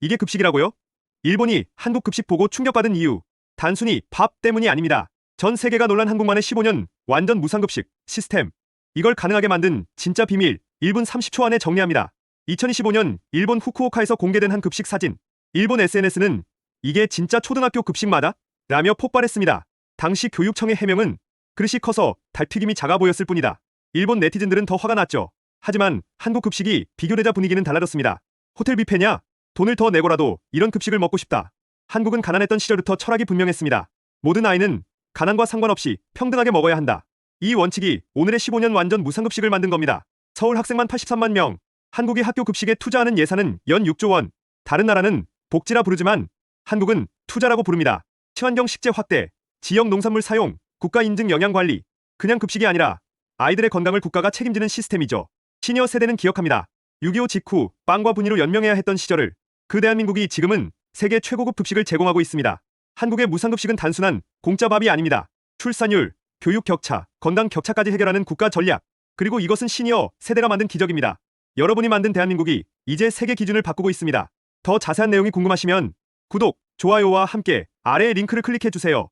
이게 급식이라고요? 일본이 한국 급식 보고 충격받은 이유. 단순히 밥 때문이 아닙니다. 전 세계가 놀란 한국만의 15년 완전 무상급식 시스템. 이걸 가능하게 만든 진짜 비밀 1분 30초 안에 정리합니다. 2025년 일본 후쿠오카에서 공개된 한 급식 사진. 일본 SNS는 이게 진짜 초등학교 급식 맞아? 라며 폭발했습니다. 당시 교육청의 해명은 그릇이 커서 달튀김이 작아 보였을 뿐이다. 일본 네티즌들은 더 화가 났죠. 하지만 한국 급식이 비교되자 분위기는 달라졌습니다. 호텔 뷔페냐? 돈을 더 내고라도 이런 급식을 먹고 싶다. 한국은 가난했던 시절부터 철학이 분명했습니다. 모든 아이는 가난과 상관없이 평등하게 먹어야 한다. 이 원칙이 오늘의 15년 완전 무상급식을 만든 겁니다. 서울 학생만 83만 명, 한국이 학교 급식에 투자하는 예산은 연 6조 원. 다른 나라는 복지라 부르지만 한국은 투자라고 부릅니다. 친환경 식재 확대, 지역 농산물 사용, 국가 인증 영양 관리. 그냥 급식이 아니라 아이들의 건강을 국가가 책임지는 시스템이죠. 시니어 세대는 기억합니다. 6.25 직후 빵과 분유로 연명해야 했던 시절을 그 대한민국이 지금은 세계 최고급 급식을 제공하고 있습니다. 한국의 무상급식은 단순한 공짜 밥이 아닙니다. 출산율, 교육 격차, 건강 격차까지 해결하는 국가 전략. 그리고 이것은 시니어 세대가 만든 기적입니다. 여러분이 만든 대한민국이 이제 세계 기준을 바꾸고 있습니다. 더 자세한 내용이 궁금하시면 구독, 좋아요와 함께 아래의 링크를 클릭해 주세요.